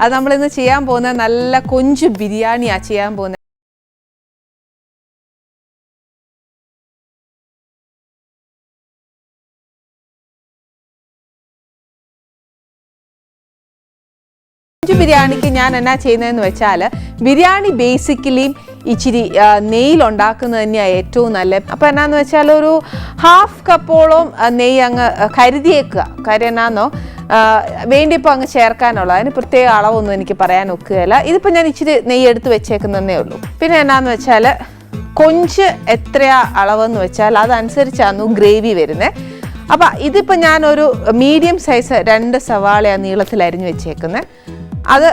അത് നമ്മളിന്ന് ചെയ്യാൻ പോകുന്ന നല്ല കൊഞ്ച് ബിരിയാണിയാണ് ചെയ്യാൻ പോകുന്നത്. കൊഞ്ച് ബിരിയാണിക്ക് ഞാൻ എന്നാ ചെയ്യുന്നതെന്ന് വെച്ചാൽ ബിരിയാണി ബേസിക്കലി ഇച്ചിരി നെയ്യിൽ ഉണ്ടാക്കുന്നത് തന്നെയാണ് ഏറ്റവും നല്ലത്. അപ്പോൾ എന്നാന്ന് വെച്ചാൽ ഒരു ഹാഫ് കപ്പോളം നെയ്യ് അങ്ങ് കരുതിയേക്കുക. കാര്യം എന്നാന്നോ വേണ്ടിയപ്പോൾ അങ്ങ് ചേർക്കാനുള്ള അതിന് പ്രത്യേക അളവൊന്നും എനിക്ക് പറയാൻ ഒക്കുകയില്ല. ഇതിപ്പോൾ ഞാൻ ഇച്ചിരി നെയ്യ് എടുത്ത് വെച്ചേക്കുന്നതേ ഉള്ളൂ. പിന്നെ എന്നാന്ന് വെച്ചാൽ കൊഞ്ച് എത്രയാ അളവെന്ന് വെച്ചാൽ അതനുസരിച്ചാണ് ഗ്രേവി വരുന്നത് അപ്പം ഇതിപ്പോൾ ഞാനൊരു മീഡിയം സൈസ് രണ്ട് സവാളയാണ് നീളത്തിൽ അരിഞ്ഞു വെച്ചേക്കുന്നത് അത്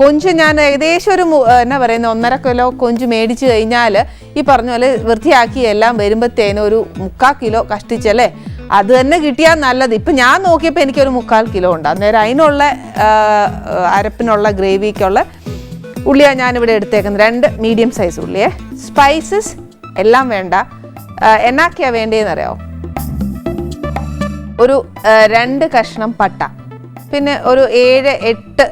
കൊഞ്ച് ഞാൻ ഏകദേശം ഒരു എന്നാ പറയുന്ന ഒന്നര കിലോ കൊഞ്ച് മേടിച്ചു കഴിഞ്ഞാൽ ഈ പറഞ്ഞ പോലെ വൃത്തിയാക്കി എല്ലാം വരുമ്പോഴത്തേനും ഒരു മുക്കാൽ കിലോ കഷ്ടിച്ചല്ലേ? അത് തന്നെ കിട്ടിയാൽ നല്ലത്. ഇപ്പം ഞാൻ നോക്കിയപ്പോൾ എനിക്കൊരു മുക്കാൽ കിലോ ഉണ്ട്. അന്നേരം അതിനുള്ള അരപ്പിനുള്ള ഗ്രേവിക്കുള്ള ഉള്ളിയാണ് ഞാനിവിടെ എടുത്തേക്കുന്നത്. രണ്ട് മീഡിയം സൈസ് ഉള്ളിയെ. സ്പൈസസ് എല്ലാം വേണ്ട. എന്നാക്കിയാണ് എന്നാക്കിയാ വേണ്ടതെന്ന് അറിയാമോ ഒരു രണ്ട് കഷ്ണം പട്ട. പിന്നെ ഒരു ഏഴ് എട്ട്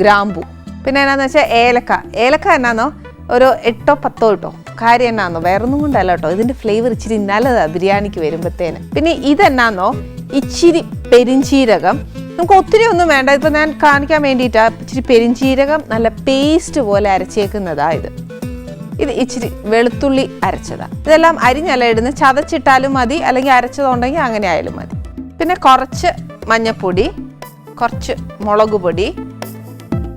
ഗ്രാമ്പു പിന്നെ എന്നാന്ന് വെച്ചാൽ ഏലക്ക. ഏലക്ക എന്നാന്നോ? ഒരു എട്ടോ പത്തോ കിട്ടോ കാര്യം എന്നാന്നോ? വേറൊന്നും കൊണ്ടല്ല കേട്ടോ ഇതിന്റെ ഫ്ലേവർ ഇച്ചിരി നല്ലതാ ബിരിയാണിക്ക് വരുമ്പോഴത്തേന് പിന്നെ ഇതെന്നാന്നോ? ഇച്ചിരി പെരിഞ്ചീരകം. നമുക്ക് ഒത്തിരി ഒന്നും വേണ്ട. ഇപ്പൊ ഞാൻ കാണിക്കാൻ വേണ്ടിയിട്ടാ ഇച്ചിരി പെരിഞ്ചീരകം നല്ല പേസ്റ്റ് പോലെ അരച്ചേക്കുന്നതാ ഇത്. ഇത് ഇച്ചിരി വെളുത്തുള്ളി അരച്ചതാ. ഇതെല്ലാം അരിഞ്ഞല്ല ഇടുന്നത് ചതച്ചിട്ടാലും മതി. അല്ലെങ്കിൽ അരച്ചതുണ്ടെങ്കിൽ അങ്ങനെ ആയാലും മതി. പിന്നെ കുറച്ച് മഞ്ഞപ്പൊടി. കുറച്ച് മുളക് പൊടി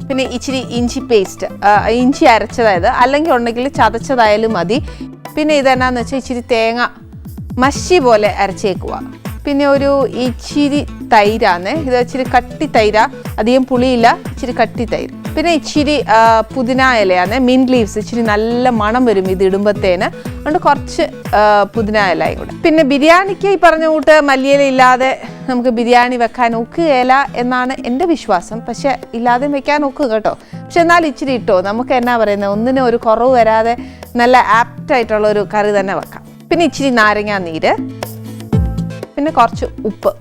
പിന്നെ ഇച്ചിരി ഇഞ്ചി പേസ്റ്റ് ഇഞ്ചി അരച്ചതായത് അല്ലെങ്കിൽ ഉണ്ടെങ്കിൽ ചതച്ചതായാലും മതി. പിന്നെ ഇതെന്നാന്ന് വെച്ചാൽ ഇച്ചിരി തേങ്ങ മഷി പോലെ അരച്ചേക്കുക പിന്നെ ഒരു ഇച്ചിരി തൈരാണ് ഇത് ഇച്ചിരി കട്ടി തൈര. അധികം പുളിയില്ല ഇച്ചിരി കട്ടി തൈര്. പിന്നെ ഇച്ചിരി പുതിന ഇലയാണ് മിൻ ലീവ്സ് ഇച്ചിരി നല്ല മണം വരും ഇത് ഇടുമ്പത്തേന്. അതുകൊണ്ട് കുറച്ച് പുതിന ഇലയും കൂടെ. പിന്നെ ബിരിയാണിക്ക് ഈ പറഞ്ഞ കൂട്ട് മല്ലിയില ഇല്ലാതെ നമുക്ക് ബിരിയാണി വെക്കാൻ ഒക്കുകയില്ല എന്നാണ് എന്റെ വിശ്വാസം. പക്ഷേ ഇല്ലാതെ വെക്കാൻ ഒക്കുക കേട്ടോ. പക്ഷെ എന്നാൽ ഇച്ചിരി ഇട്ടോ. നമുക്ക് എന്നാ പറയുന്നത് ഒന്നിനും ഒരു കുറവ് വരാതെ നല്ല ആപ്റ്റായിട്ടുള്ള ഒരു കറി തന്നെ വെക്കാം. പിന്നെ ഇച്ചിരി നാരങ്ങാ നീര്. പിന്നെ കുറച്ച് ഉപ്പ്.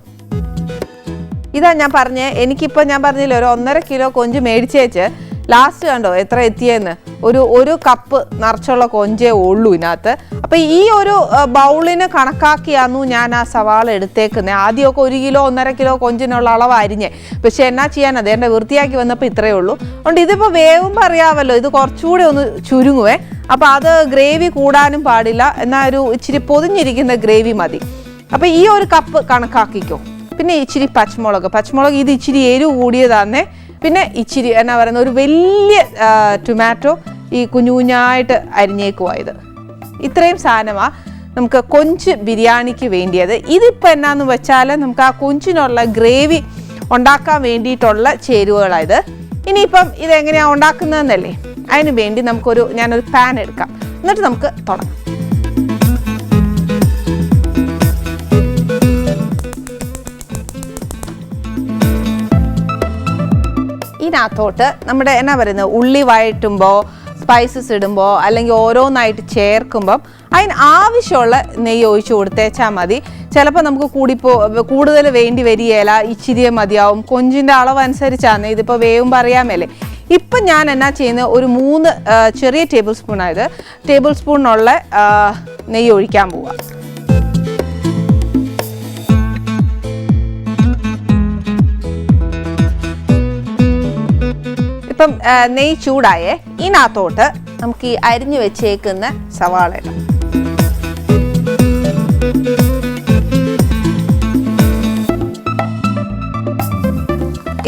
ഇതാ ഞാൻ പറഞ്ഞേ എനിക്കിപ്പോൾ ഞാൻ പറഞ്ഞില്ല ഒരു ഒന്നര കിലോ കൊഞ്ച് മേടിച്ചേച്ച് ലാസ്റ്റ് കണ്ടോ എത്ര എത്തിയെന്ന്? ഒരു ഒരു കപ്പ് നിറച്ചുള്ള കൊഞ്ചേ ഉള്ളൂ ഇതിനകത്ത്. അപ്പം ഈ ഒരു ബൗളിന് കണക്കാക്കിയാന്നു ഞാൻ ആ സവാള എടുത്തേക്കുന്നത് ആദ്യമൊക്കെ ഒരു കിലോ ഒന്നര കിലോ കൊഞ്ചിനുള്ള അളവ് അരിഞ്ഞേ പക്ഷെ എന്നാ ചെയ്യാൻ അത് എന്റെ വൃത്തിയാക്കി വന്നപ്പോൾ ഇത്രയേ ഉള്ളൂ. അതുകൊണ്ട് ഇതിപ്പോൾ വേവുമ്പോൾ അറിയാമല്ലോ ഇത് കുറച്ചുകൂടി ഒന്ന് ചുരുങ്ങുവേ. അപ്പോൾ അത് ഗ്രേവി കൂടാനും പാടില്ല. എന്നാൽ ഒരു ഇച്ചിരി പൊതിഞ്ഞിരിക്കുന്ന ഗ്രേവി മതി. അപ്പോൾ ഈ ഒരു കപ്പ് കണക്കാക്കിക്കോ. പിന്നെ ഇച്ചിരി പച്ചമുളക്. പച്ചമുളക് ഇത് ഇച്ചിരി എരിവ് കൂടിയതാന്നേ. പിന്നെ ഇച്ചിരി എന്നാ പറയുന്ന ഒരു വലിയ ടൊമാറ്റോ ഈ കുഞ്ഞു കുഞ്ഞായിട്ട് അരിഞ്ഞേക്കുവാ ഇത്. ഇത്രയും സാധനമാണ് നമുക്ക് കൊഞ്ച് ബിരിയാണിക്ക് വേണ്ടിയത്. ഇതിപ്പോൾ എന്നാന്ന് വെച്ചാൽ നമുക്ക് ആ കൊഞ്ചിനുള്ള ഗ്രേവി ഉണ്ടാക്കാൻ വേണ്ടിയിട്ടുള്ള ചേരുവകളായത് ഇനിയിപ്പം ഇതെങ്ങനെയാണ് ഉണ്ടാക്കുന്നതെന്നല്ലേ? അതിനു വേണ്ടി നമുക്കൊരു ഞാനൊരു പാൻ എടുക്കാം. എന്നിട്ട് നമുക്ക് തുടങ്ങാം. ഇതിനകത്തോട്ട് നമ്മുടെ എന്നാ പറയുന്നത് ഉള്ളി വഴറ്റുമ്പോൾ സ്പൈസസ് ഇടുമ്പോൾ അല്ലെങ്കിൽ ഓരോന്നായിട്ട് ചേർക്കുമ്പം അതിന് ആവശ്യമുള്ള നെയ്യ് ഒഴിച്ചു കൊടുത്തേച്ചാൽ മതി. ചിലപ്പോൾ നമുക്ക് കൂടിപ്പോ കൂടുതൽ വേണ്ടി വരികയില്ല ഇച്ചിരിയെ മതിയാവും. കൊഞ്ചിന്റെ അളവ് അനുസരിച്ചാണ്. ഇതിപ്പോൾ വേവുമ്പോൾ അറിയാമല്ലേ? ഇപ്പം ഞാൻ എന്നാ ചെയ്യുന്നത് ഒരു മൂന്ന് ചെറിയ ടേബിൾ സ്പൂൺ ആയത് ടേബിൾ സ്പൂണിനുള്ള നെയ്യ് ഒഴിക്കാൻ പോവാം. ഇപ്പം നെയ് ചൂടായേ. ഇതിനകത്തോട്ട് നമുക്ക് ഈ അരിഞ്ഞു വെച്ചേക്കുന്ന സവാള ഇടാം.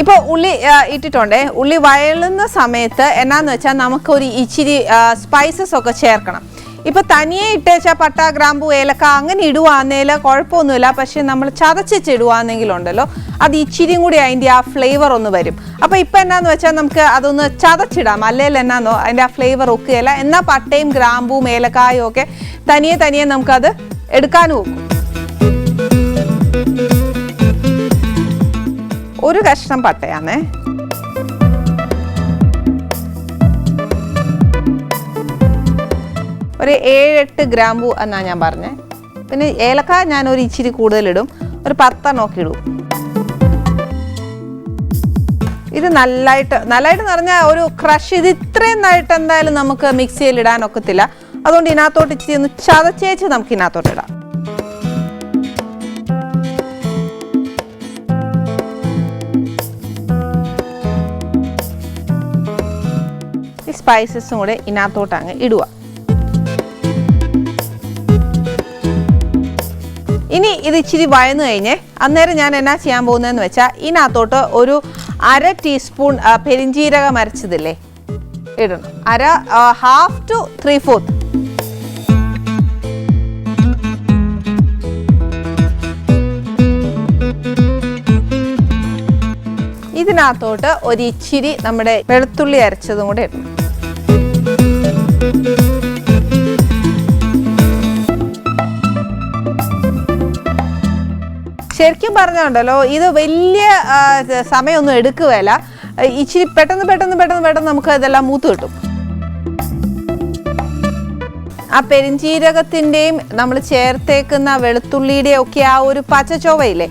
ഇപ്പോൾ ഉള്ളി ഇട്ടിട്ടുണ്ടേ. ഉള്ളി വയലുന്ന സമയത്ത് എന്നാന്ന് വെച്ചാൽ നമുക്കൊരു ഇച്ചിരി സ്പൈസസ് ഒക്കെ ചേർക്കണം. ഇപ്പൊ തനിയെ ഇട്ടേച്ചാ പട്ട ഗ്രാമ്പു ഏലക്ക അങ്ങനെ ഇടുവാന്നേൽ കുഴപ്പമൊന്നുമില്ല. പക്ഷെ നമ്മൾ ചതച്ചിടുവാന്നെങ്കിലുണ്ടല്ലോ അത് ഇച്ചിരിയും കൂടി അതിന്റെ ആ ഫ്ലേവർ ഒന്ന് വരും. അപ്പൊ ഇപ്പൊ എന്നാന്ന് വെച്ചാൽ നമുക്ക് അതൊന്ന് ചതച്ചിടാം. അല്ലെങ്കിൽ എന്നാന്നോ അതിന്റെ ആ ഫ്ലേവർ ഒക്കുകയില്ല. എന്നാ പട്ടയും ഗ്രാമ്പും ഏലക്കായും ഒക്കെ തനിയെ തനിയെ നമുക്കത് എടുക്കാനും ഒക്കും. ഒരു കഷ്ണം പട്ടയാണേ ഒരു ഏഴെട്ട് ഗ്രാമ്പു എന്നാണ് ഞാൻ പറഞ്ഞത് പിന്നെ ഏലക്ക ഞാൻ ഒരു ഇച്ചിരി കൂടുതലിടും. ഒരു പത്തെണ്ണമൊക്കെ ഇടും. ഇത് നല്ലതായിട്ട് നല്ലതായിട്ട് എന്ന് പറഞ്ഞാൽ ഒരു ക്രഷ് ഇത് ഇത്രയും നന്നായിട്ട് എന്തായാലും നമുക്ക് മിക്സിയിൽ ഇടാൻ ഒക്കത്തില്ല. അതുകൊണ്ട് ഇതിനകത്തോട്ട് ഇച്ചിരി ഒന്ന് ചതച്ചേച്ച് നമുക്ക് ഇതിനകത്തോട്ട് ഇടാം. ഈ സ്പൈസസും കൂടെ ഇതിനകത്തോട്ട് അങ്ങ് ഇടുക. ഇനി ഇത് ഇച്ചിരി വയന്നു കഴിഞ്ഞേ അന്നേരം ഞാൻ എന്നാ ചെയ്യാൻ പോകുന്നതെന്ന് വെച്ചാൽ ഇതിനകത്തോട്ട് ഒരു അര ടീസ്പൂൺ പെരിഞ്ചീരകം അരച്ചതില്ലേ? ഇടണം. അര ഹാഫ് ടു ത്രീ ഫോർത്ത് ഇതിനകത്തോട്ട് ഒരു ഇച്ചിരി നമ്മുടെ വെളുത്തുള്ളി അരച്ചതും കൂടെ ഇടണം. ശരിക്കും പറഞ്ഞുണ്ടല്ലോ ഇത് വലിയ സമയമൊന്നും എടുക്കുകയല്ല. ഇച്ചിരി പെട്ടെന്ന് പെട്ടെന്ന് പെട്ടെന്ന് പെട്ടെന്ന് നമുക്ക് ഇതെല്ലാം മൂത്ത് കിട്ടും. ആ പെരിഞ്ചീരകത്തിന്റെയും നമ്മൾ ചേർത്തേക്കുന്ന വെളുത്തുള്ളിയുടെയും ഒക്കെ ആ ഒരു പച്ച ചൊവയില്ലേ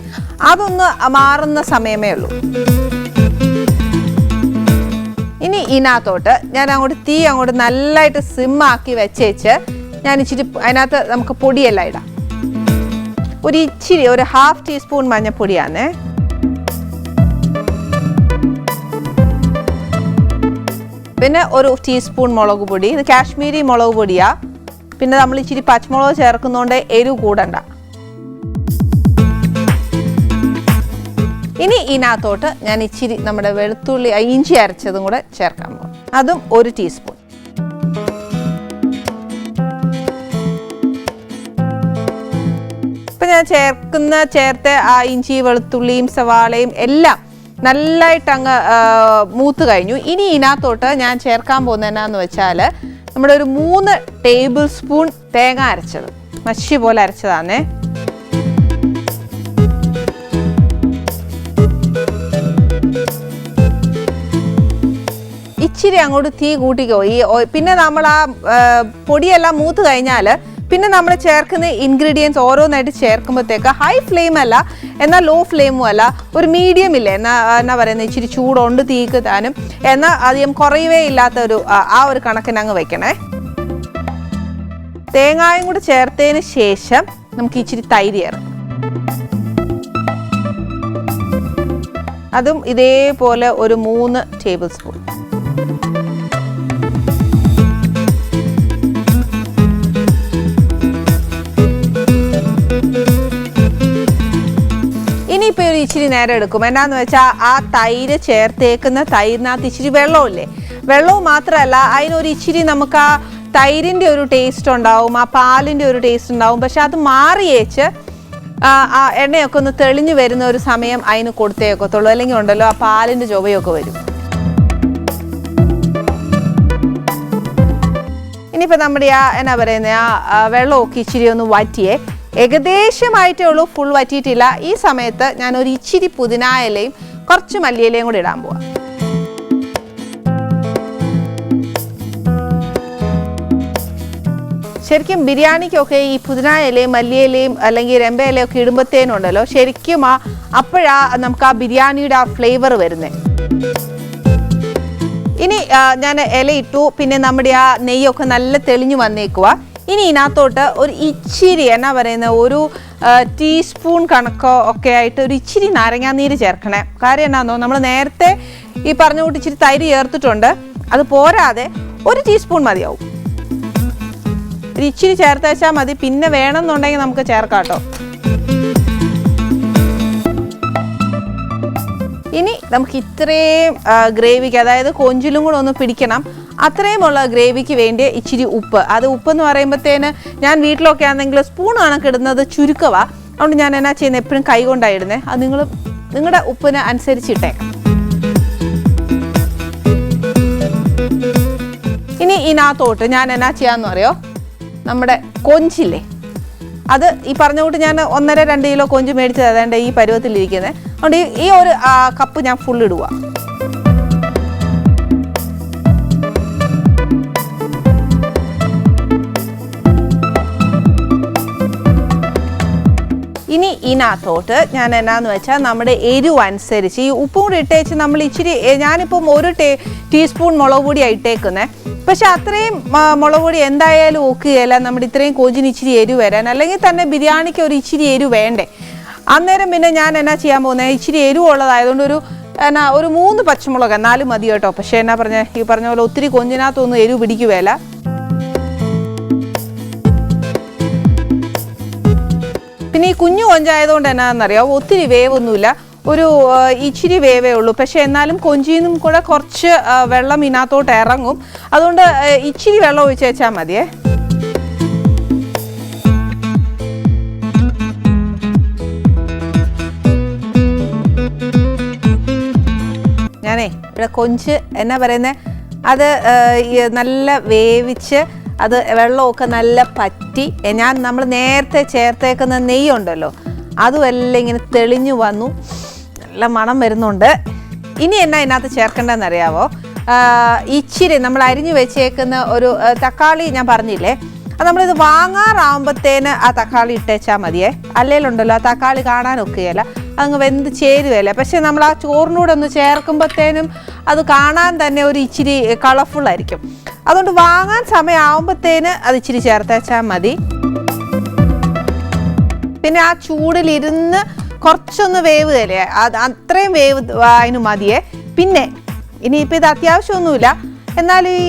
അതൊന്ന് മാറുന്ന സമയമേ ഉള്ളൂ. ഇനി ഇതിനകത്തോട്ട് ഞാൻ അങ്ങോട്ട് തീ അങ്ങോട്ട് നല്ലതായിട്ട് സിമ്മാക്കി വെച്ചേച്ച് ഞാൻ ഇച്ചിരി അതിനകത്ത് നമുക്ക് പൊടിയെല്ലാം ഇടാം. ഒരു ഇച്ചിരി ഒരു ഹാഫ് ടീസ്പൂൺ മഞ്ഞൾപ്പൊടിയാണ് പിന്നെ ഒരു ടീസ്പൂൺ മുളക് പൊടി. ഇത് കാശ്മീരി മുളക് പൊടിയാ. പിന്നെ നമ്മൾ ഇച്ചിരി പച്ചമുളക് ചേർക്കുന്നതുകൊണ്ട് എരിവ് കൂടണ്ട. ഇനി ഇതിനകത്തോട്ട് ഞാൻ ഇച്ചിരി നമ്മുടെ വെളുത്തുള്ളി ഇഞ്ചി അരച്ചതും കൂടെ ചേർക്കാൻ പോകും അതും ഒരു ടീസ്പൂൺ ചേർക്കുന്ന ചേർത്ത് ആ ഇഞ്ചി വെളുത്തുള്ളിയും സവാളയും എല്ലാം നല്ലതായിട്ട് അങ്ങ് മൂത്ത് കഴിഞ്ഞു. ഇനി ഇതിനകത്തോട്ട് ഞാൻ ചേർക്കാൻ പോകുന്ന എന്നാന്ന് വെച്ചാൽ നമ്മുടെ ഒരു മൂന്ന് ടേബിൾ സ്പൂൺ തേങ്ങ അരച്ചത്. മഷി പോലെ അരച്ചതാണേ ഇച്ചിരി അങ്ങോട്ട് തീ കൂട്ടിക്കോ ഈ പിന്നെ നമ്മൾ ആ പൊടിയെല്ലാം മൂത്ത് കഴിഞ്ഞാൽ പിന്നെ നമ്മൾ ചേർക്കുന്ന ഇൻഗ്രീഡിയൻസ് ഓരോന്നായിട്ട് ചേർക്കുമ്പോഴത്തേക്ക് ഹൈ ഫ്ലെയിം അല്ല എന്നാൽ ലോ ഫ്ലെയിമും അല്ല ഒരു മീഡിയം ഇല്ല? എന്നാ എന്നാ പറയുന്നത് ഇച്ചിരി ചൂടുണ്ട് തീക്ക് താനും. എന്നാൽ അധികം കുറയവേ ഇല്ലാത്ത ഒരു ആ, ആ ഒരു കണക്കിന് അങ്ങ് വെക്കണേ. തേങ്ങായും കൂടി ചേർത്തതിന് ശേഷം നമുക്ക് ഇച്ചിരി തൈര് ചേർക്കാം. അതും ഇതേപോലെ ഒരു മൂന്ന് ടേബിൾ സ്പൂൺ ഇനിയിപ്പോൾ ഒരു ഇച്ചിരി നേരം എടുക്കും. എന്നാന്ന് വെച്ചാൽ ആ തൈര് ചേർത്തേക്കുന്ന തൈരിനകത്ത് ഇച്ചിരി വെള്ളമില്ലേ? വെള്ളവും മാത്രമല്ല അതിനൊരു ഇച്ചിരി നമുക്ക് ആ തൈരിന്റെ ഒരു ടേസ്റ്റ് ഉണ്ടാവും ആ പാലിന്റെ ഒരു ടേസ്റ്റ് ഉണ്ടാവും. പക്ഷെ അത് മാറിയേച്ച് ആ എണ്ണയൊക്കെ ഒന്ന് തെളിഞ്ഞു വരുന്ന ഒരു സമയം അതിന് കൊടുത്തേക്കത്തുള്ളൂ. അല്ലെങ്കിൽ ഉണ്ടല്ലോ ആ പാലിന്റെ ചുവയൊക്കെ വരും. ഇനിയിപ്പോൾ നമ്മുടെ ആ എന്നാ പറയുന്നത് ആ, വെള്ളമൊക്കെ ഇച്ചിരി ഒന്ന് വറ്റിയേ. ഏകദേശമായിട്ടേ ഉള്ളൂ. ഫുൾ വറ്റിയിട്ടില്ല. ഈ സമയത്ത് ഞാൻ ഒരു ഇച്ചിരി പുതിന ഇലയും കുറച്ച് മല്ലിയിലയും കൂടി ഇടാൻ പോവാം. ശരിക്കും ബിരിയാണിക്കൊക്കെ ഈ പുതിന ഇലയും മല്ലിയിലയും അല്ലെങ്കിൽ രമ്പ ഇലയൊക്കെ ഇടുമ്പോഴത്തേനുണ്ടല്ലോ ശരിക്കും ആ അപ്പോഴാ നമുക്ക് ആ ബിരിയാണിയുടെ ആ ഫ്ലേവർ വരുന്നത് ഇനി ഞാൻ ഇല ഇട്ടു. പിന്നെ നമ്മുടെ ആ നെയ്യൊക്കെ നല്ല തെളിഞ്ഞു വന്നേക്കുക ഇനി ഇതിനകത്തോട്ട് ഒരു ഇച്ചിരി എന്നാ പറയുന്ന ഒരു ടീസ്പൂൺ കണക്കോ ഒക്കെ ആയിട്ട് ഒരു ഇച്ചിരി നാരങ്ങാനീര് ചേർക്കണേ. കാര്യം എന്നാന്നോ നമ്മൾ നേരത്തെ ഈ പറഞ്ഞ കൂട്ടി ഇച്ചിരി തൈര് ചേർത്തിട്ടുണ്ട്. അത് പോരാതെ ഒരു ടീസ്പൂൺ മതിയാവും. ഒരു ഇച്ചിരി ചേർത്ത് വെച്ചാൽ മതി. പിന്നെ വേണമെന്നുണ്ടെങ്കിൽ നമുക്ക് ചേർക്കാം കേട്ടോ. ഇനി നമുക്ക് ഇത്രയും ഗ്രേവിക്ക് അതായത് കൊഞ്ചിലും കൂടെ ഒന്ന് പിടിക്കണം. അത്രയുമുള്ള ഗ്രേവിക്ക് വേണ്ടി ഇച്ചിരി ഉപ്പ്. അത് ഉപ്പ് എന്ന് പറയുമ്പോഴത്തേന് ഞാൻ വീട്ടിലൊക്കെ ആണെങ്കിൽ സ്പൂൺ കണക്കിടുന്നത് ചുരുക്കവാ. അതുകൊണ്ട് ഞാൻ എന്നാ ചെയ്യുന്നത് എപ്പോഴും കൈ കൊണ്ടാണ് ഇടുന്നത് അത് നിങ്ങൾ നിങ്ങളുടെ ഉപ്പിന് അനുസരിച്ചിട്ടേക്കാം. ഇനി ഇതിനകത്തോട്ട് ഞാൻ എന്നാ ചെയ്യാന്ന് പറയോ നമ്മുടെ കൊഞ്ചില്ലേ? അത് ഈ പറഞ്ഞ കൂട്ട് ഞാൻ ഒന്നര രണ്ട് കിലോ കൊഞ്ച് മേടിച്ചത് അതേണ്ട ഈ പരുവത്തിലിരിക്കുന്നത് അതുകൊണ്ട് ഈ- ഒരു കപ്പ് ഞാൻ ഫുൾ ഇതിനകത്തോട്ട് ഞാൻ എന്നാന്ന് വെച്ചാൽ നമ്മുടെ എരിവ് അനുസരിച്ച് ഈ ഉപ്പും കൂടി ഇട്ടേച്ച് നമ്മൾ ഇച്ചിരി ഞാനിപ്പം ഒരു ടേ ടീസ്പൂൺ മുളക് പൊടിയാണ് ഇട്ടേക്കുന്നത് പക്ഷെ അത്രയും മുളക് പൊടി എന്തായാലും ഒക്കുകയല്ല. നമ്മുടെ ഇത്രയും കോജിന് ഇച്ചിരി എരിവ് വരാൻ അല്ലെങ്കിൽ തന്നെ ബിരിയാണിക്ക് ഒരു ഇച്ചിരി എരിവ് വേണ്ടേ. അന്നേരം പിന്നെ ഞാൻ എന്നാ ചെയ്യാൻ പോകുന്നത് ഇച്ചിരി എരിവുള്ളതായതുകൊണ്ട് ഒരു എന്നാ ഒരു മൂന്ന് പച്ചമുളക് എന്നാലും മതി കേട്ടോ. പക്ഷേ എന്നാ പറഞ്ഞ ഈ പറഞ്ഞ പോലെ ഒത്തിരി കൊഞ്ചിനകത്തൊന്നും എരിവ് പിടിക്കുകയില്ല. പിന്നെ ഈ കുഞ്ഞു കൊഞ്ചായതുകൊണ്ട് എന്നാണെന്നറിയാം? ഒത്തിരി വേവൊന്നുമില്ല. ഒരു ഇച്ചിരി വേവേ ഉള്ളൂ. പക്ഷേ എന്നാലും കൊഞ്ചിന്നും കൂടെ കുറച്ച് വെള്ളം ഇതിനകത്തോട്ട് ഇറങ്ങും. അതുകൊണ്ട് ഇച്ചിരി വെള്ളം ഒഴിച്ച് വെച്ചാൽ മതിയേ. ഞാനേ ഇവിടെ കൊഞ്ച് എന്നാ പറയുന്നത് അത് നല്ല വേവിച്ച് അത് വെള്ളമൊക്കെ നല്ല പറ്റി. ഞാൻ നമ്മൾ നേരത്തെ ചേർത്തേക്കുന്ന നെയ്യുണ്ടല്ലോ അതുമെല്ലാം ഇങ്ങനെ തെളിഞ്ഞു വന്നു. നല്ല മണം വരുന്നുണ്ട്. ഇനി എന്നാ ഇതിനകത്ത് ചേർക്കേണ്ടതെന്ന് അറിയാവോ ഇച്ചിരി നമ്മൾ അരിഞ്ഞു വെച്ചേക്കുന്ന ഒരു തക്കാളി ഞാൻ പറഞ്ഞില്ലേ? അത് നമ്മളിത് വാങ്ങാറാകുമ്പത്തേന് ആ തക്കാളി ഇട്ടേച്ചാൽ മതിയേ. അല്ലേലുണ്ടല്ലോ ആ തക്കാളി കാണാനൊക്കെയല്ല. അങ്ങ് വെന്ത് ചേരുവല്ലേ പക്ഷെ നമ്മൾ ആ ചോറിനൂടെ ഒന്ന് ചേർക്കുമ്പോഴത്തേനും അത് കാണാൻ തന്നെ ഒരു ഇച്ചിരി കളർഫുൾ ആയിരിക്കും അതുകൊണ്ട് വാങ്ങാൻ സമയമാകുമ്പോഴത്തേന് അത് ഇച്ചിരി ചേർത്തേച്ചാൽ മതി. പിന്നെ ആ ചൂടിലിരുന്ന് കുറച്ചൊന്ന് വേവ് തരേ അത് അത്രയും വേവ് അതിന് മതിയേ. പിന്നെ ഇനിയിപ്പോൾ ഇത് അത്യാവശ്യമൊന്നുമില്ല. എന്നാൽ ഈ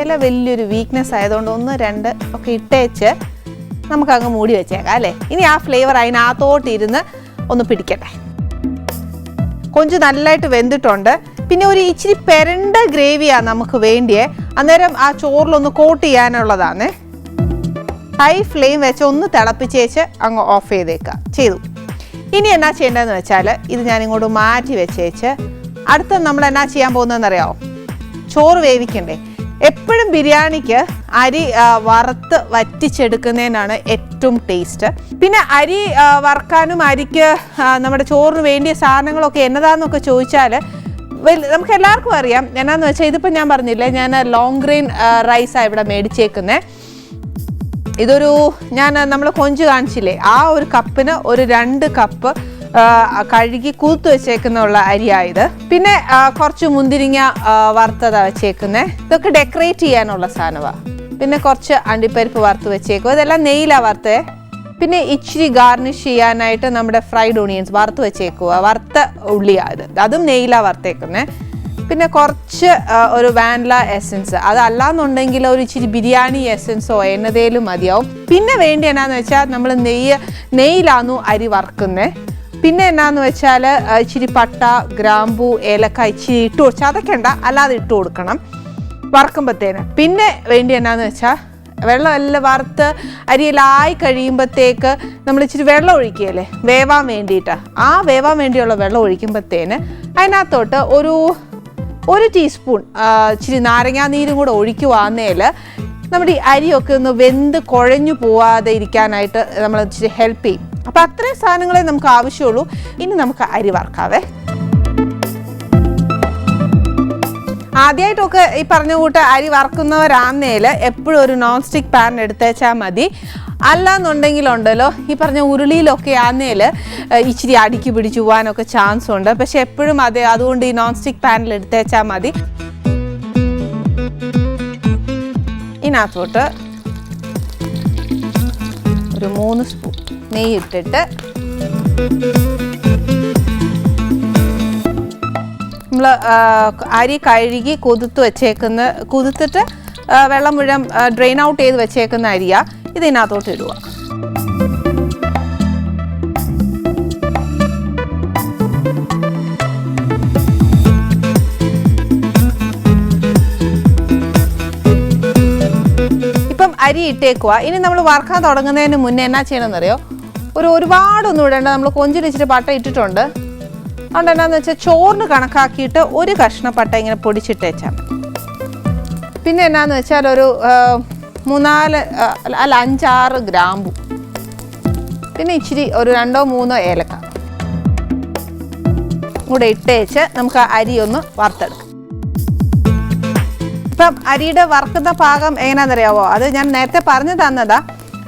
ഇല വലിയൊരു വീക്ക്നെസ് ആയതുകൊണ്ട് ഒന്ന് രണ്ട് ഒക്കെ ഇട്ടേച്ച് നമുക്കങ്ങ് മൂടി വെച്ചേക്കാം അല്ലേ? ഇനി ആ ഫ്ലേവർ അതിനകത്തോട്ടിരുന്ന് ഒന്ന് പിടിക്കട്ടെ. കൊഞ്ച് നല്ലതായിട്ട് വെന്തിട്ടുണ്ട്. പിന്നെ ഒരു ഇച്ചിരി പെരണ്ട ഗ്രേവിയാണ് നമുക്ക് വേണ്ടിയേ. അന്നേരം ആ ചോറിലൊന്ന് കോട്ട് ചെയ്യാനുള്ളതാണ്. ഹൈ ഫ്ലെയിം വെച്ച് ഒന്ന് തിളപ്പിച്ചേച്ച് അങ്ങ് ഓഫ് ചെയ്തേക്കുക ചെയ്തു. ഇനി എന്നാ ചെയ്യേണ്ടതെന്ന് വെച്ചാൽ ഇത് ഞാൻ ഇങ്ങോട്ട് മാറ്റി വെച്ചേച്ച് അടുത്ത നമ്മൾ എന്നാ ചെയ്യാൻ പോകുന്നതെന്നറിയാമോ ചോറ് വേവിക്കണ്ടേ. എപ്പോഴും ബിരിയാണിക്ക് അരി വറുത്ത് വറ്റിച്ചെടുക്കുന്നതിനാണ് ഏറ്റവും ടേസ്റ്റ്. പിന്നെ അരി വറക്കാനും അരിക്ക് നമ്മുടെ ചോറിന് വേണ്ടിയ സാധനങ്ങളൊക്കെ എന്നതാന്നൊക്കെ ചോദിച്ചാൽ നമുക്ക് എല്ലാവർക്കും അറിയാം. എന്നാന്ന് വെച്ചാൽ ഇതിപ്പോൾ ഞാൻ പറഞ്ഞില്ലേ ഞാൻ ലോങ് ഗ്രെയിൻ റൈസാണ് ഇവിടെ മേടിച്ചേക്കുന്നത് ഇതൊരു ഞാൻ നമ്മൾ കൊഞ്ച് കാണിച്ചില്ലേ ആ ഒരു കപ്പിന് ഒരു രണ്ട് കപ്പ് കഴുകി കൂത്ത് വെച്ചേക്കുന്നുള്ള അരിയായത് പിന്നെ കുറച്ച് മുന്തിരിങ്ങ വറുത്തതാ വെച്ചേക്കുന്നത് ഇതൊക്കെ ഡെക്കറേറ്റ് ചെയ്യാനുള്ള സാധനമാണ് പിന്നെ കുറച്ച് അണ്ടിപ്പരിപ്പ് വറുത്ത് വെച്ചേക്കും ഇതെല്ലാം നെയ്യിലാണ് വറുത്തേ? പിന്നെ ഇച്ചിരി ഗാർണിഷ് ചെയ്യാനായിട്ട് നമ്മുടെ ഫ്രൈഡ് ഓണിയൻസ് വറുത്ത് വെച്ചേക്കുക വറുത്ത ഉള്ളിയാണ് ഇത്. അതും നെയ്യിലാണ് വറുത്തേക്കുന്നത് പിന്നെ കുറച്ച് ഒരു വാനില എസൻസ് അതല്ലാന്നുണ്ടെങ്കിൽ ഒരു ഇച്ചിരി ബിരിയാണി എസൻസോ എന്നതേലും മതിയാവും. പിന്നെ വേണ്ടി എന്നാന്ന് വെച്ചാൽ നമ്മൾ നെയ്യ് നെയ്യിലാന്നു അരി വറുക്കുന്നത് പിന്നെ എന്നാന്ന് വെച്ചാൽ ഇച്ചിരി പട്ട ഗ്രാമ്പു ഏലക്ക ഇച്ചിരി ഇട്ട് അതൊക്കെ ഉണ്ടാ അല്ലാതെ ഇട്ട് കൊടുക്കണം. വറക്കുമ്പോഴത്തേന് പിന്നെ വേണ്ടി എന്നാന്ന് വെച്ചാൽ വെള്ളം എല്ലാം വറുത്ത് അരിയിലായി കഴിയുമ്പോഴത്തേക്ക് നമ്മൾ ഇച്ചിരി വെള്ളം ഒഴിക്കുകയല്ലേ? വേവാൻ വേണ്ടിയിട്ട്. ആ വേവാൻ വേണ്ടിയുള്ള വെള്ളം ഒഴിക്കുമ്പോഴത്തേന് അതിനകത്തോട്ട് ഒരു ഒരു ടീസ്പൂൺ ഇച്ചിരി നാരങ്ങാ നീരും കൂടെ ഒഴിക്കുവാന്നേൽ നമ്മുടെ ഈ അരിയൊക്കെ ഒന്ന് വെന്ത് കുഴഞ്ഞു പോവാതെ ഇരിക്കാനായിട്ട് നമ്മൾ ഇച്ചിരി ഹെൽപ്പ് ചെയ്യും. അപ്പോൾ അത്രയും സാധനങ്ങളെ നമുക്ക് ആവശ്യമുള്ളൂ. ഇനി നമുക്ക് അരി വറക്കാവേ. ആദ്യമായിട്ടൊക്കെ ഈ പറഞ്ഞ കൂട്ട് അരി വറക്കുന്നവരാന്നേൽ എപ്പോഴും ഒരു നോൺ സ്റ്റിക്ക് പാൻ എടുത്തേച്ചാൽ മതി. അല്ലാന്നുണ്ടെങ്കിലുണ്ടല്ലോ ഈ പറഞ്ഞ ഉരുളിയിലൊക്കെ ആന്നേൽ ഇച്ചിരി അടിക്ക് പിടിച്ചു പോകാനൊക്കെ ചാൻസ് ഉണ്ട് പക്ഷെ എപ്പോഴും അതെ അതുകൊണ്ട് ഈ നോൺ സ്റ്റിക്ക് പാനിൽ എടുത്തേച്ചാൽ മതി. ഇതിനകത്തോട്ട് ഒരു മൂന്ന് സ്പൂൺ നെയ്യ് ഇട്ടിട്ട് അരി കഴുകി കൊതുത്ത് വെച്ചേക്കുന്ന കൊതുത്തിട്ട് വെള്ളം മുഴുവൻ ഡ്രെയിൻ ഔട്ട് ചെയ്ത് വെച്ചേക്കുന്ന അരിയാ ഇതിനകത്തോട്ട് ഇടുക. ഇപ്പം അരി ഇട്ടേക്കുക ഇനി നമ്മൾ വറക്കാൻ തുടങ്ങുന്നതിന് മുന്നേ എന്നാ ചെയ്യണമെന്നറിയോ? ഒരു ഒരുപാടൊന്നും ഇടേണ്ട. നമ്മൾ കൊഞ്ചിലിച്ചിട്ട് പട്ട ഇട്ടിട്ടുണ്ട്. എന്നാന്ന് വെച്ചാൽ ചോറിന് കണക്കാക്കിയിട്ട് ഒരു കഷ്ണം പട്ട ഇങ്ങനെ പൊടിച്ചിട്ടേച്ചാൽ പിന്നെ എന്നാന്ന് വെച്ചാൽ ഒരു മൂന്നാൽ അല്ല അഞ്ചാറ് ഗ്രാമ്പു. പിന്നെ ഇച്ചിരി ഒരു രണ്ടോ മൂന്നോ ഏലക്ക. കൂടെ ഇട്ടേച്ച് നമുക്ക് അരി ഒന്ന് വറുത്തെടുക്കാം. ഇപ്പം അരിയുടെ വറുക്കുന്ന പാകം എങ്ങനെയാണെന്നറിയാവോ? അത് ഞാൻ നേരത്തെ പറഞ്ഞു തന്നതാ.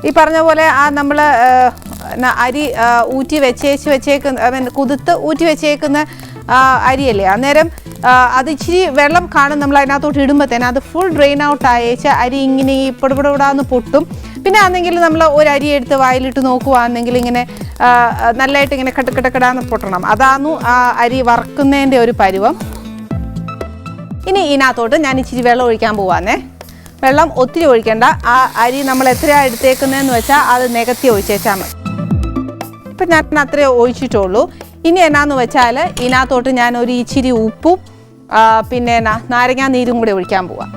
ഈ പറഞ്ഞ പോലെ ആ നമ്മൾ അരി ഊറ്റി വെച്ചേച്ച് വെച്ചേക്കുന്ന കുതിർത്ത് ഊറ്റി വെച്ചേക്കുന്ന അരിയല്ലേ? അന്നേരം അത് ഇച്ചിരി വെള്ളം കാണും നമ്മൾ അതിനകത്തോട്ട് ഇടുമ്പോഴത്തേന് അത് ഫുൾ ഡ്രെയിൻ ഔട്ട് ആയേച്ച് അരി ഇങ്ങനെ ഈ പൊട്ടും. പിന്നെ ആണെങ്കിൽ നമ്മൾ ഒരു അരി എടുത്ത് വായിലിട്ട് നോക്കുവാണെങ്കിൽ ഇങ്ങനെ നല്ലതായിട്ട് ഇങ്ങനെ കെട്ടക്കെട്ടക്കെടാന്ന് പൊട്ടണം. അതാന്നു ആ അരി വറക്കുന്നതിന്റെ ഒരു പരുവം. ഇനി ഇതിനകത്തോട്ട് ഞാൻ ഇച്ചിരി വെള്ളം ഒഴിക്കാൻ പോവാന്നേ. വെള്ളം ഒത്തിരി ഒഴിക്കേണ്ട. ആ അരി നമ്മൾ എത്രയാണ് എടുത്തേക്കുന്നതെന്ന് വെച്ചാൽ അത് നികത്തി ഒഴിച്ചേച്ചാൽ മതി. ഇപ്പം ഞാൻ അത്രേ ഒഴിച്ചിട്ടുള്ളൂ. ഇനി എന്നാന്ന് വെച്ചാൽ ഇതിനകത്തോട്ട് ഞാൻ ഒരു ഇച്ചിരി ഉപ്പും പിന്നെ എന്നാ നാരങ്ങാ നീരും കൂടി ഒഴിക്കാൻ പോവാം.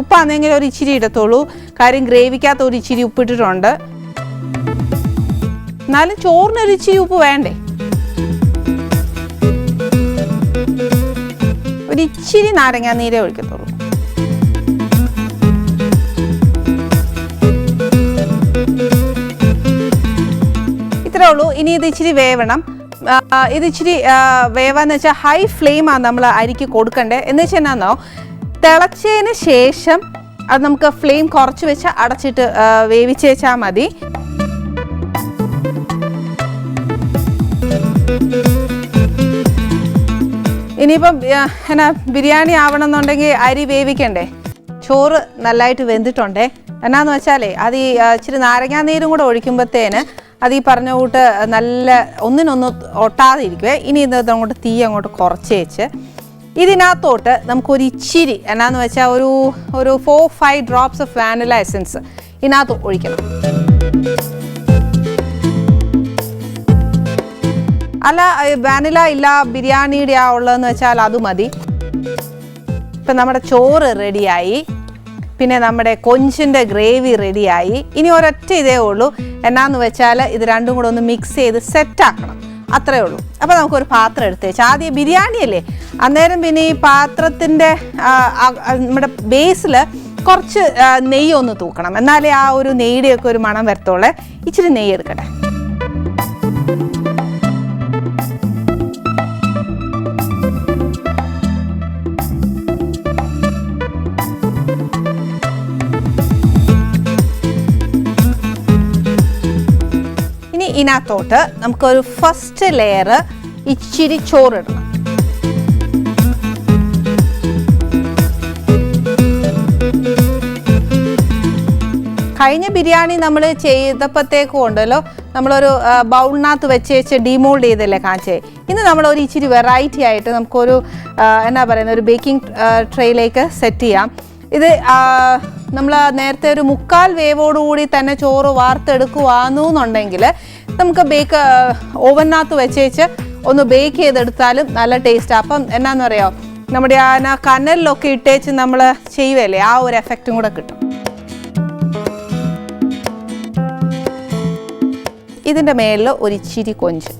ഉപ്പാണെങ്കിൽ ഒരു ഇച്ചിരി ഇടത്തുള്ളൂ. കാര്യം ഗ്രേവിക്കകത്ത് ഒരു ഇച്ചിരി ഉപ്പിട്ടിട്ടുണ്ട് എന്നാലും ചോറിനൊരു ഇച്ചിരി ഉപ്പ് വേണ്ടേ? ഒരു ഇച്ചിരി നാരങ്ങാ നീരേ ഒഴിക്കത്തുള്ളൂ. ഇത്രേ ഉള്ളൂ ഇനി ഇത് ഇച്ചിരി വേവണം. ഇത് ഇച്ചിരി വേവാന്ന് വെച്ചാൽ ഹൈ ഫ്ലെയിമാണ് നമ്മൾ അരിക്ക് കൊടുക്കണ്ടേ. എന്ന് വെച്ചാൽ എന്നാന്നോ? തിളച്ചതിന് ശേഷം അത് നമുക്ക് ഫ്ലെയിം കുറച്ച് വെച്ച് അടച്ചിട്ട് വേവിച്ച് വേവിച്ചേച്ചാൽ മതി. ഇനിയിപ്പം എന്നാ ബിരിയാണി ആവണമെന്നുണ്ടെങ്കിൽ അരി വേവിക്കണ്ടേ? ചോറ് നല്ലതായിട്ട് വെന്തിട്ടുണ്ടേ. എന്നാന്ന് വെച്ചാലേ അത് ഈ ഇച്ചിരി നാരങ്ങാ നീരും കൂടെ ഒഴിക്കുമ്പോഴത്തേന് അത് ഈ പറഞ്ഞ കൂട്ട് നല്ല ഒന്നിനൊന്ന് ഒട്ടാതെ ഇരിക്കുക ഇനി ഇത് അങ്ങോട്ട് തീ അങ്ങോട്ട് കുറച്ച് വെച്ച് ഇതിനകത്തോട്ട് നമുക്കൊരു ഇച്ചിരി എന്നാന്ന് വെച്ചാൽ ഒരു ഒരു four five drops of vanilla essence ഇതിനകത്ത് ഒഴിക്കണം. അല്ല വാനില ഇല്ല ബിരിയാണിയുടെ ആ ഉള്ളതെന്ന് വെച്ചാൽ അത് മതി. ഇപ്പം നമ്മുടെ ചോറ് റെഡിയായി പിന്നെ നമ്മുടെ കൊഞ്ചിന്റെ ഗ്രേവി റെഡിയായി ഇനി ഒരൊറ്റ ഇതേ ഉള്ളൂ. എന്നാന്ന് വെച്ചാൽ ഇത് രണ്ടും കൂടെ ഒന്ന് മിക്സ് ചെയ്ത് സെറ്റാക്കണം അത്രേ ഉള്ളൂ. അപ്പോൾ നമുക്കൊരു പാത്രം എടുത്ത് വെച്ചാൽ ആദ്യം ബിരിയാണി അല്ലേ? അന്നേരം പിന്നെ ഈ പാത്രത്തിന്റെ നമ്മുടെ ബേസിൽ കുറച്ച് നെയ്യൊന്ന് തൂക്കണം. എന്നാലേ ആ ഒരു നെയ്യുടെയൊക്കെ ഒരു മണം വരത്തോളെ ഇച്ചിരി നെയ്യ് എടുക്കട്ടെ. ഇതിനകത്തോട്ട് നമുക്കൊരു ഫസ്റ്റ് ലെയർ ഇച്ചിരി ചോറിടണം. കഴിഞ്ഞ ബിരിയാണി നമ്മൾ ചെയ്തപ്പോഴത്തേക്കും ഉണ്ടല്ലോ നമ്മളൊരു ബൗളിനകത്ത് വെച്ച് വെച്ച് ഡിമോൾഡ് ചെയ്തല്ലേ കാണിച്ചേ. ഇന്ന് നമ്മൾ ഒരു ഇച്ചിരി വെറൈറ്റി ആയിട്ട് നമുക്കൊരു എന്നാ പറയുന്ന ഒരു ബേക്കിംഗ് ട്രേയിലേക്ക് സെറ്റ് ചെയ്യാം. ഇത് നമ്മൾ നേരത്തെ ഒരു മുക്കാൽ വേവോടുകൂടി തന്നെ ചോറ് വാർത്തെടുക്കുവാന്നുണ്ടെങ്കിൽ നമുക്ക് ബേക്ക് ഓവനകത്ത് വെച്ചേച്ച് ഒന്ന് ബേക്ക് ചെയ്തെടുത്താലും നല്ല ടേസ്റ്റ് അപ്പം എന്നാന്ന് പറയാം നമ്മുടെ ആ കനലിലൊക്കെ ഇട്ടേച്ച് നമ്മൾ ചെയ്യുവല്ലേ? ആ ഒരു എഫക്റ്റും കൂടെ കിട്ടും. ഇതിന്റെ മേളിൽ ഒരു ഇച്ചിരി കൊഞ്ച്.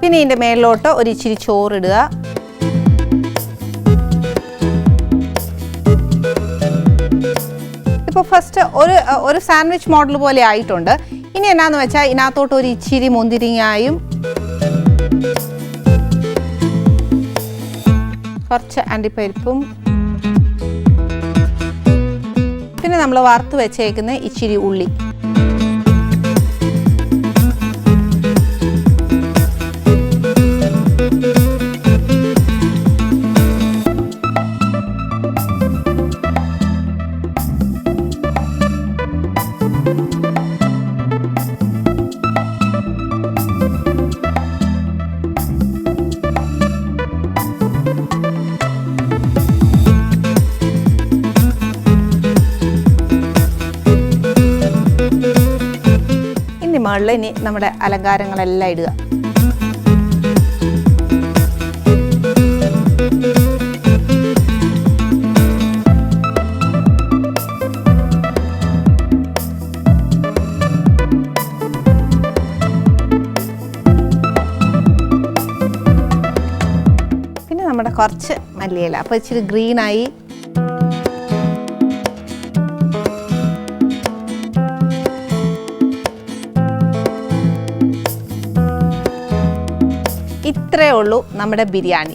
പിന്നെ ഇതിന്റെ മേളിലോട്ട് ഒരു ഇച്ചിരി ചോറിടുക. ഫസ്റ്റ് ഒരു ഒരു സാൻഡ്വിച്ച് മോഡൽ പോലെ ആയിട്ടുണ്ട്. ഇനി എന്നാന്ന് വെച്ചാൽ ഇതിനകത്തോട്ട് ഒരു ഇച്ചിരി മുന്തിരിങ്ങായും കുറച്ച് അണ്ടിപ്പരിപ്പും പിന്നെ നമ്മൾ വറുത്ത് വെച്ചേക്കുന്ന ഇച്ചിരി ഉള്ളി. മുകളിൽ ഇനി നമ്മുടെ അലങ്കാരങ്ങളെല്ലാം ഇടുക. പിന്നെ നമ്മുടെ കുറച്ച് മല്ലിയില. അപ്പോൾ ഇച്ചിരി ഗ്രീനായി ഇത്രയേ ഉള്ളൂ നമ്മുടെ ബിരിയാണി.